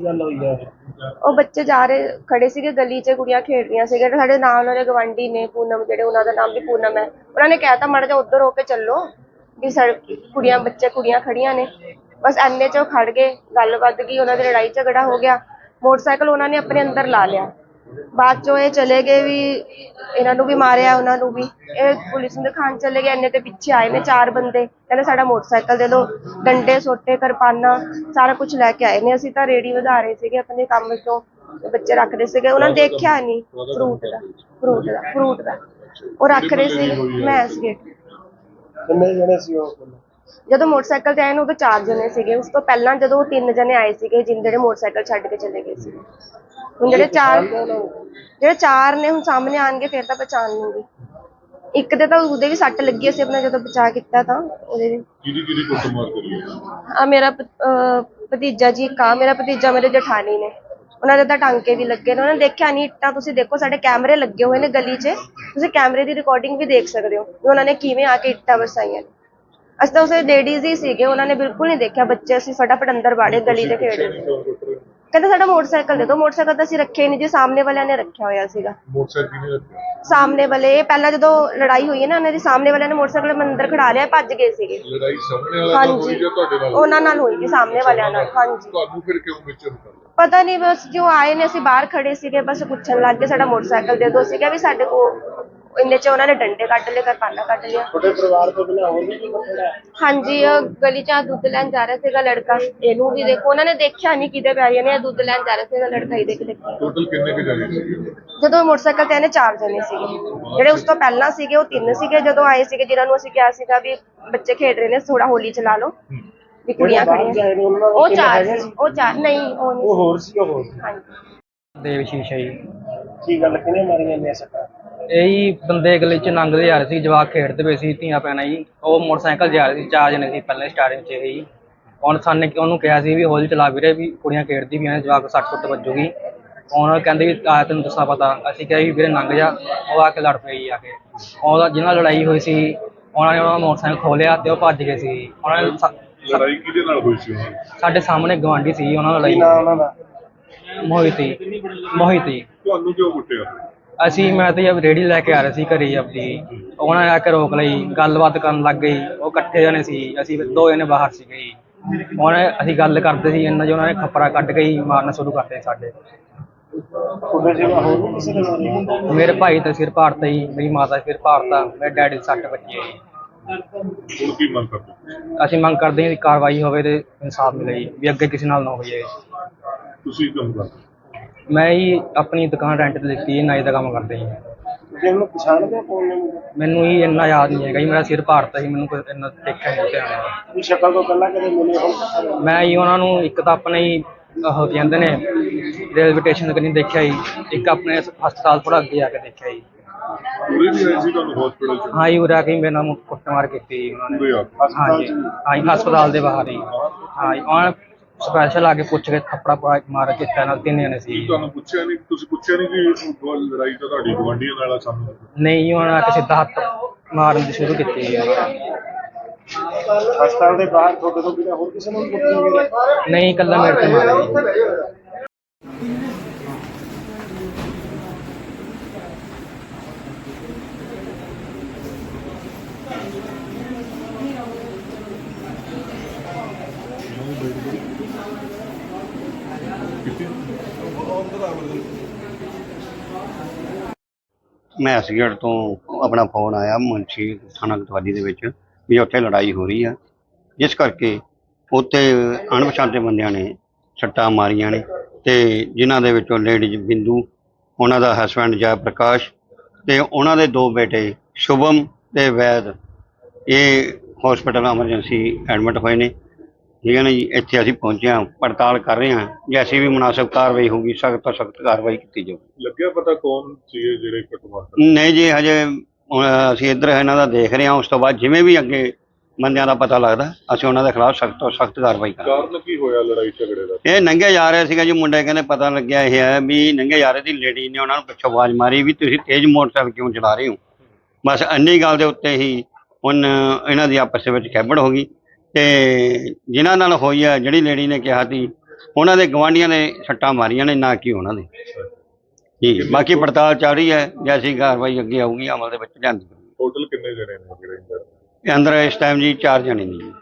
ਕੀ ਗੱਲ ਹੋਈ ਆ? ਉਹ ਬੱਚੇ ਜਾ ਰਹੇ, ਖੜੇ ਸੀਗੇ ਗਲੀ 'ਚ, ਕੁੜੀਆਂ ਖੇਡ ਰਹੀਆਂ ਸੀਗੇ ਤੇ ਸਾਡੇ ਨਾਲ ਉਹਨਾਂ ਦੇ ਗਵਾਂਢੀ ਨੇ ਪੂਨਮ, ਜਿਹੜੇ ਉਹਨਾਂ ਦਾ ਨਾਮ ਵੀ ਪੂਨਮ ਹੈ। ਉਹਨਾਂ ਨੇ ਕਹਿਤਾ, ਮੜ ਜਾ ਉੱਧਰ ਹੋ ਕੇ ਚੱਲੋ, ਵੀ ਸੜਕ ਕੁੜੀਆਂ, ਬੱਚੇ, ਕੁੜੀਆਂ ਖੜੀਆਂ ਨੇ। ਬਸ ਐਨੇ 'ਚ ਉਹ ਖੜ ਗਏ, ਗੱਲ ਵੱਧ ਗਈ, ਉਹਨਾਂ ਦੀ ਲੜਾਈ ਝਗੜਾ ਹੋ ਗਿਆ। ਮੋਟਰਸਾਈਕਲ ਉਹਨਾਂ ਨੇ ਆਪਣੇ ਅੰਦਰ ਲਾ ਲਿਆ। ਬਾਅਦ 'ਚੋਂ ਇਹ ਚਲੇ ਗਏ ਵੀ ਇਹਨਾਂ ਨੂੰ ਵੀ ਮਾਰਿਆ ਉਹਨਾਂ ਨੂੰ ਵੀ। ਇਹ ਪੁਲਿਸ ਨੂੰ ਦਿਖਾਉਣ ਚਲੇ ਗਏ ਇੰਨੇ ਤੇ ਪਿੱਛੇ ਆਏ ਨੇ ਚਾਰ ਬੰਦੇ। ਕਹਿੰਦੇ ਸਾਡਾ ਮੋਟਰਸਾਈਕਲ ਦੇ ਦਿਓ ਡੰਡੇ ਸੋਟੇ ਕਿਰਪਾਨਾਂ ਸਾਰਾ ਕੁਝ ਲੈ ਕੇ ਆਏ ਨੇ। ਅਸੀਂ ਤਾਂ ਰੇੜੀ ਵਧਾ ਰਹੇ ਸੀਗੇ ਆਪਣੇ ਕੰਮ ਤੋਂ ਬੱਚੇ ਰੱਖਦੇ ਸੀਗੇ। ਉਹਨਾਂ ਨੇ ਦੇਖਿਆ ਨਹੀਂ ਫਰੂਟ ਦਾ ਫਰੂਟ ਦਾ ਫਰੂਟ ਦਾ। ਉਹ ਰੱਖ ਰਹੇ ਸੀ ਮੈਂ ਸੀਗੇ ਕਿੰਨੇ ਜਣੇ ਸੀ ਉਹ? ਜਦੋਂ ਮੋਟਰਸਾਈਕਲ ਤੇ ਆਏ ਨੇ ਉਦੋਂ ਚਾਰ ਜਣੇ ਸੀਗੇ। ਉਸ ਤੋਂ ਪਹਿਲਾਂ ਜਦੋਂ ਉਹ ਤਿੰਨ ਜਣੇ ਆਏ ਸੀਗੇ ਜਿਨ ਜਿਹੜੇ ਮੋਟਰਸਾਈਕਲ ਛੱਡ ਕੇ ਚਲੇ ਗਏ ਸੀ। ਹੁਣ ਜਿਹੜੇ ਚਾਰ ਜਿਹੜੇ ਚਾਰ ਨੇ ਹੁਣ ਸਾਹਮਣੇ ਆਣਗੇ ਫਿਰ ਤਾਂ ਪਛਾਣ ਲੂੰਗੀ। ਇੱਕ ਦੇ ਤਾਂ ਉਹਦੇ ਵੀ ਸੱਟ ਲੱਗੀ ਸੀ ਆਪਣਾ ਜਦੋਂ ਬਚਾ ਕੀਤਾ ਤਾਂ ਉਹਦੇ ਵੀ। ਕਿਹਦੀ ਕਿਹਦੀ ਕੁੱਟਮਾਰ ਕਰੀ ਆ ਮੇਰਾ ਭ- ਅਹ ਭਤੀਜਾ ਜੀ ਆ ਮੇਰਾ ਭਤੀਜਾ ਮੇਰੇ ਜਠਾਣੀ ਨੇ। ਉਹਨਾਂ ਦੇ ਤਾਂ ਟਾਂਕੇ ਵੀ ਲੱਗੇ ਨੇ। ਉਹਨਾਂ ਨੇ ਦੇਖਿਆ ਨਹੀਂ ਇੱਟਾਂ ਤੁਸੀਂ ਦੇਖੋ ਸਾਡੇ ਕੈਮਰੇ ਲੱਗੇ ਹੋਏ ਨੇ ਗਲੀ 'ਚ। ਤੁਸੀਂ ਕੈਮਰੇ ਦੀ ਰਿਕਾਰਡਿੰਗ ਵੀ ਦੇਖ ਸਕਦੇ ਹੋ ਵੀ ਉਹਨਾਂ ਨੇ ਕਿਵੇਂ ਆ ਕੇ ਇੱਟਾਂ ਵਰਸਾਈਆਂ ਨੇ। ਅਸੀਂ ਤਾਂ ਉਸੇ ਲੇਡੀਜ਼ ਹੀ ਸੀਗੇ ਉਹਨਾਂ ਨੇ ਬਿਲਕੁਲ ਨਹੀਂ ਦੇਖਿਆ। ਬੱਚੇ ਅਸੀਂ ਫਟਾਫਟ ਅੰਦਰ ਵਾੜੇ ਗਲੀ 'ਚ ਖੇਡ ਰਹੇ ਸੀ। ਕਹਿੰਦੇ ਸਾਡਾ ਮੋਟਰਸਾਈਕਲ ਦੇ ਦਿਓ। ਮੋਟਰਸਾਈਕਲ ਤਾਂ ਅਸੀਂ ਰੱਖਿਆ ਹੀ ਨਹੀਂ ਜੀ ਸਾਹਮਣੇ ਵਾਲਿਆਂ ਨੇ ਰੱਖਿਆ ਹੋਇਆ ਸੀਗਾ। ਮੋਟਰਸਾਈਕਲ ਕਿਹਨੇ ਰੱਖਿਆ? ਸਾਹਮਣੇ ਵਾਲੇ ਇਹ ਪਹਿਲਾਂ ਜਦੋਂ ਲੜਾਈ ਹੋਈ ਹੈ ਨਾ ਉਹਨਾਂ ਦੇ ਸਾਹਮਣੇ ਵਾਲਿਆਂ ਨੇ ਮੋਟਰਸਾਈਕਲ ਅੰਦਰ ਖੜਾ ਲਿਆ ਭੱਜ ਗਏ ਸੀਗੇ। ਲੜਾਈ ਸਾਹਮਣੇ ਵਾਲਾ ਨਾਲ ਹੋਈ ਹਾਂਜੀ। ਜਾਂ ਤੁਹਾਡੇ ਨਾਲ ਉਹਨਾਂ ਨਾਲ ਹੋਈ ਸੀ ਸਾਹਮਣੇ ਵਾਲਿਆਂ ਨਾਲ ਹਾਂਜੀ। ਤੁਹਾਨੂੰ ਫਿਰ ਕਿਉਂ ਵਿੱਚ ਰੁਕਾ ਪਤਾ ਨਹੀਂ ਬਸ ਜੋ ਆਏ ਨੇ ਅਸੀਂ ਬਾਹਰ ਖੜੇ ਸੀਗੇ ਬਸ ਪੁੱਛਣ ਲੱਗ ਗਏ ਸਾਡਾ ਮੋਟਰਸਾਈਕਲ ਦੇ ਦਿਓ। ਸੀਗਾ ਵੀ ਸਾਡੇ ਕੋਲ ਇੰਨੇ ਚ ਉਹਨਾਂ ਨੇ ਡੰਡੇ ਕੱਢ ਲਏ ਕਿਰਪਾਨਾਂ ਕੱਢ ਲਿਆ ਤੁਹਾਡੇ ਪਰਿਵਾਰ ਤੋਂ ਬਿਨਾਂ ਹੋਰ ਵੀ ਕੋਈ ਬੰਦਾ ਹੈ? ਹਾਂਜੀ ਉਹ ਗਲੀ ਚ ਆਹ ਦੁੱਧ ਲੈਣ ਜਾ ਰਿਹਾ ਸੀਗਾ ਲੜਕਾ। ਇਹਨੂੰ ਵੀ ਦੇਖੋ ਉਹਨਾਂ ਨੇ ਦੇਖਿਆ ਨਹੀਂ ਕਿਤੇ ਪੈ ਨੇ ਦੁੱਧ ਲੈਣ ਜਾ ਰਿਹਾ ਸੀਗਾ ਲੜਕਾ ਹੀ ਦੇਖ ਦੇਖਿਆ ਟੋਟਲ ਕਿੰਨੇ ਕੁ ਜਾਣੇ ਸੀ ਜਦੋਂ ਮੋਟਰਸਾਈਕਲ ਤੇ ਇਹਨੇ ਚਾਰ ਜਣੇ ਸੀਗੇ। ਜਿਹੜੇ ਉਸ ਤੋਂ ਪਹਿਲਾਂ ਸੀਗੇ ਉਹ ਤਿੰਨ ਸੀਗੇ। ਜਦੋਂ ਆਏ ਸੀਗੇ ਜਿਨ੍ਹਾਂ ਨੂੰ ਅਸੀਂ ਕਿਹਾ ਸੀਗਾ ਵੀ ਬੱਚੇ ਖੇਡ ਰਹੇ ਨੇ ਥੋੜਾ ਹੋਲੀ ਚਲਾ ਲਓ। ਵੀ ਕੁੜੀਆਂ ਖੜੀਆਂ। ਉਹ ਚਾਰ ਸੀ। ਉਹ ਚਾਰ ਨਹੀਂ ਉਹ ਹੋਰ ਸੀ ਉਹ ਹੋਰ ਸੀ। ਹਾਂਜੀ। ਦੇਵ ਸ਼ੀਸ਼ਾ ਜੀ। ਕੀ ਗੱਲ ਕਿਨੇ ਮਾਰੀਆਂ ਨੇ ਸੱਟਾਂ? ਇਹ ਬੰਦੇ ਗਲੀ ਚ ਲੰਘਦੇ ਜਾ ਰਹੇ ਸੀ ਜਵਾਕ ਖੇਡਦੇ ਪਏ ਸੀ ਧੀਆਂ ਪੈਣਾ ਜੀ। ਉਹ ਮੋਟਰਸਾਈਕਲ ਜਾ ਰਹੇ ਸੀ ਚਾਰ ਜਣੇ ਸੀ ਪਹਿਲਾਂ ਸਟਾਰਟਿੰਗ ਚ ਇਹ। ਹੀ ਉਹਨ ਸਾਨੇ ਉਹਨੂੰ ਕਿਹਾ ਸੀ ਵੀ ਹੌਲੀ ਚਲਾ ਵੀਰੇ ਵੀ ਕੁੜੀਆਂ ਖੇਡਦੀ ਪਈਆਂ ਨੇ ਜਵਾਕ ਸੱਟ ਸੁੱਟ ਵੱਜੂਗੀ। ਉਹਨਾਂ ਕਹਿੰਦੇ ਵੀ ਆ ਤੈਨੂੰ ਦੱਸਣਾ ਪਤਾ ਅਸੀਂ ਕਿਹਾ ਵੀ ਵੀਰੇ ਲੰਘ ਜਾ ਉਹ ਆ ਕੇ ਲੜ ਪਈ ਆ ਕੇ। ਉਹਦਾ ਜਿਹਨਾਂ ਲੜਾਈ ਹੋਈ ਸੀ ਉਹਨਾਂ ਨੇ ਉਹਨਾਂ ਦਾ ਮੋਟਰਸਾਈਕਲ ਖੋਲਿਆ ਤੇ ਉਹ ਭੱਜ ਗਏ ਸੀ। ਉਹਨਾਂ ਨੇ ਸਾ- ਲੜਾਈ ਕਿਹਦੇ ਨਾਲ ਹੋਈ ਸੀ ਉਹਨਾਂ ਦੀ? ਸਾਡੇ ਸਾਹਮਣੇ ਗਵਾਂਢੀ ਸੀ ਉਹਨਾਂ ਨਾਲ ਲੜਾਈ ਦਾ? ਮੋਹਿਤੀ ਮੋਹਿਤੀ ਤੁਹਾਨੂੰ ਕਿਉਂ ਕੁੱਟਿਆ? ਅਸੀਂ ਮੈਂ ਤੇ ਜਦ ਰੇੜੀ ਲੈ ਕੇ ਆ ਰਹੇ ਸੀ ਘਰੇ ਆਪਦੀ ਉਹਨਾਂ ਨੇ ਆ ਕੇ ਰੋਕ ਲਈ ਗੱਲਬਾਤ ਕਰਨ ਲੱਗ ਗਈ ਉਹ ਇਕੱਠੇ ਜਣੇ ਸੀ ਅਸੀਂ ਦੋ ਜਣੇ ਬਾਹਰ ਸੀਗੇ ਜੀ। ਉਹਨੇ ਅਸੀਂ ਗੱਲ ਕਰਦੇ ਸੀ ਇੰਨਾ ਜੋ ਉਹਨਾਂ ਨੇ ਖੱਪਰਾ ਕੱਢ ਕੇ ਹੀ ਮਾਰਨਾ ਸ਼ੁਰੂ ਕਰਤੇ ਸਾਡੇ। ਜਿਹਾ ਮਾਰੀ ਭਾਈ ਦਾ ਸਿਰ ਪਾੜਤਾ ਜੀ ਮੇਰੀ ਮਾਤਾ ਸਿਰ ਪਾੜਤਾ ਮੇਰੇ ਡੈਡੀ ਸੱਟ ਵੱਜੀ ਹੈ ਜੀ। ਹੁਣ ਕੀ ਮੰਗ ਕਰਦੇ ਅਸੀਂ ਮੰਗ ਕਰਦੇ ਹਾਂ ਕਿ ਕਾਰਵਾਈ ਹੋਵੇ ਤੇ ਇਨਸਾਫ ਮਿਲੇ ਜੀ ਵੀ ਅੱਗੇ ਕਿਸੇ ਨਾਲ ਨਾ ਹੋਈਏ। ਤੁਸੀਂ ਕੰਮ ਕਰਦੇ ਮੈਂ ਹੀ ਆਪਣੀ ਦੁਕਾਨ ਰੈਂਟ ਤੇ ਲਿੱਤੀ ਹੈ ਨਾਈ ਦਾ ਕੰਮ ਕਰਦੇ ਜੀ। ਜੇ ਉਹਨੂੰ ਪਛਾਣਦੇ ਹੋ ਕੌਣ ਨੇ ਮੁੰਡੇ? ਮੈਨੂੰ ਹੀ ਇੰਨਾ ਯਾਦ ਨਹੀਂ ਹੈਗਾ ਜੀ ਮੇਰਾ ਸਿਰ ਪਾੜਤਾ ਸੀ ਮੈਨੂੰ ਕੋਈ ਇੰਨਾ ਦੇਖਿਆ ਨਹੀਂ ਧਿਆਨ ਨਾਲ। ਵੀ ਸ਼ਕਲ ਤੋਂ ਪਹਿਲਾਂ ਕਦੇ ਮਿਲੇ ਹੋ ਮੈਂ ਹੀ ਉਹਨਾਂ ਨੂੰ ਇੱਕ ਤਾਂ ਆਪਣੇ ਹੀ ਉਹ ਕਹਿੰਦੇ ਨੇ ਰੇਲਵੇ ਸਟੇਸ਼ਨ ਤੇ ਨਹੀਂ ਦੇਖਿਆ ਜੀ ਇੱਕ ਆਪਣੇ ਹਸਪਤਾਲ ਥੋੜਾ ਅੱਗੇ ਆ ਕੇ ਦੇਖਿਆ ਜੀ। ਪੂਰੇ ਵੀ ਆਏ ਸੀ ਤੁਹਾਨੂੰ ਹਸਪੀਟਲ ਚ? ਹਾਂ ਜੀ ਉਰੇ ਆ ਕੇ ਹੀ ਮੇਰੇ ਨਾਲ ਕੁੱਟਮਾਰ ਕੀਤੀ ਜੀ ਉਹਨਾਂ ਨੇ। ਪੂਰੇ ਆ ਹਾਂ ਜੀ ਹਾਂ ਜੀ ਹਸਪਤਾਲ ਦੇ ਬਾਹਰ ਹੀ। ਹਾਂ ਜੀ ਉਹਨਾਂ ਨੇ ਸਪੈਸ਼ਲ ਆ ਕੇ ਪੁੱਛ ਕੇ ਥੱਪੜਾ ਪਾ ਮਾਰ ਕੇ ਨਾਲ ਤਿੰਨ ਜਣੇ ਸੀ। ਕੀ। ਤੁਹਾਨੂੰ ਪੁੱਛਿਆ ਨਹੀਂ? ਤੁਸੀਂ ਪੁੱਛਿਆ ਨਹੀਂ ਕਿ ਉਹ ਲੜਾਈ ਤਾਂ ਤੁਹਾਡੀ ਗਵਾਂਢੀਆਂ ਨਾਲ ਆ ਸਾਨੂੰ ਨਹੀਂ ਉਹਨਾਂ ਆ ਕੇ ਸਿੱਧਾ ਹੱਥ ਮਾਰਨ ਦੀ ਸ਼ੁਰੂ ਕੀਤੀ ਨੇ। ਹਸਪਤਾਲ ਦੇ ਬਾਹਰ ਤੁਹਾਡੇ ਤੋਂ ਬਿਨਾਂ ਹੋਰ ਕਿਸੇ ਨੂੰ ਵੀ ਕੁੱਟਿਆ ਗਿਆ। ਨਹੀਂ ਇਕੱਲਾ ਮੇਰੇ ਤੇ ਮਾਰਿਆ ਜੀ। ਮੈਂ ਐਸਗੇਟ ਤੋਂ ਆਪਣਾ ਫੋਨ ਆਇਆ ਮੁੰਸ਼ੀ ਥਾਣਾ ਕਤਵਾਲੀ ਦੇ ਵਿੱਚ, ਵੀ ਉੱਥੇ ਲੜਾਈ ਹੋ ਰਹੀ ਆ। ਜਿਸ ਕਰਕੇ ਉੱਥੇ ਅਣਪਛਾਤੇ ਬੰਦਿਆਂ ਨੇ ਛੱਟਾਂ ਮਾਰੀਆਂ ਨੇ ਤੇ ਜਿਨ੍ਹਾਂ ਦੇ ਵਿੱਚੋਂ ਲੇਡੀਜ਼ ਬਿੰਦੂ, ਉਹਨਾਂ ਦਾ ਹਸਬੰਡ ਜੈ ਪ੍ਰਕਾਸ਼ ਤੇ ਉਹਨਾਂ ਦੇ ਦੋ ਬੇਟੇ ਸ਼ੁਭਮ ਤੇ ਵੈਦ, ਇਹ ਹਸਪੀਟਲ ਐਮਰਜੈਂਸੀ ਐਡਮਿਟ ਹੋਏ ਨੇ। ਠੀਕ ਹੈ ਨਾ ਜੀ ਇੱਥੇ ਅਸੀਂ ਪਹੁੰਚੇ ਹਾਂ ਪੜਤਾਲ ਕਰ ਰਹੇ ਹਾਂ ਜੈਸੀ ਵੀ ਮੁਨਾਸਬ ਕਾਰਵਾਈ ਹੋਊਗੀ ਸਖਤ ਤੋਂ ਸਖਤ ਕਾਰਵਾਈ ਕੀਤੀ ਜਾਊਗੀ ਲੱਗਿਆ ਪਤਾ ਕੌਣ ਸੀ ਇਹ ਜਿਹੜੇ ਕਰਦੇ ਨਹੀਂ ਜੀ ਹਜੇ ਅਸੀਂ ਇੱਧਰ ਇਹਨਾਂ ਦਾ ਦੇਖ ਰਹੇ ਹਾਂ ਉਸ ਤੋਂ ਬਾਅਦ ਜਿਵੇਂ ਵੀ ਅੱਗੇ ਬੰਦਿਆਂ ਦਾ ਪਤਾ ਲੱਗਦਾ ਅਸੀਂ ਉਹਨਾਂ ਦੇ ਖਿਲਾਫ ਸਖਤ ਤੋਂ ਸਖਤ ਕਾਰਵਾਈ ਕਰਾਂਗੇ। ਕਾਰਨ ਕੀ ਹੋਇਆ ਲੜਾਈ ਝਗੜੇ ਦਾ? ਇਹ ਨੰਗੇ ਜਾ ਰਹੇ ਸੀਗਾ ਜੀ ਮੁੰਡੇ ਕਹਿੰਦੇ ਪਤਾ ਲੱਗਿਆ ਇਹ ਹੈ ਵੀ ਨੰਗੇ ਜਾ ਰਹੇ ਦੀ ਲੇਡੀ ਨੇ ਉਹਨਾਂ ਨੂੰ ਪਿੱਛੋਂ ਆਵਾਜ਼ ਮਾਰੀ ਵੀ ਤੁਸੀਂ ਤੇਜ਼ ਮੋਟਰਸਾਈਕਲ ਕਿਉਂ ਚਲਾ ਰਹੇ ਹੋ? ਬਸ ਅੰਨੀ ਗੱਲ ਦੇ ਉੱਤੇ ਹੀ ਹੁਣ ਇਹਨਾਂ ਦੀ ਆਪਸ ਵਿੱਚ ਖੈਬੜ ਹੋ ਗਈ। ਤੇ ਜਿਨ੍ਹਾਂ ਨਾਲ ਹੋਈ ਹੈ ਜਿਹੜੀ ਲੇਡੀ ਨੇ ਕਿਹਾ ਸੀ ਉਹਨਾਂ ਦੇ ਗਵਾਂਢੀਆਂ ਨੇ ਸੱਟਾਂ ਮਾਰੀਆਂ ਨੇ ਨਾ ਕਿ ਉਹਨਾਂ ਦੇ। ਜੀ ਬਾਕੀ ਪੜਤਾਲ ਚੱਲ ਰਹੀ ਹੈ ਜੈਸੀ ਕਾਰਵਾਈ ਅੱਗੇ ਆਊਗੀ ਅਮਲ ਦੇ ਵਿੱਚ ਜਾਂਦੀ ਟੋਟਲ ਕਿੰਨੇ ਜਣੇ ਨੇ ਜਿਹੜੇ ਅੰਦਰ? ਅੰਦਰ ਇਸ ਟਾਈਮ ਜੀ ਚਾਰ ਜਣੇ ਨੇ ਜੀ।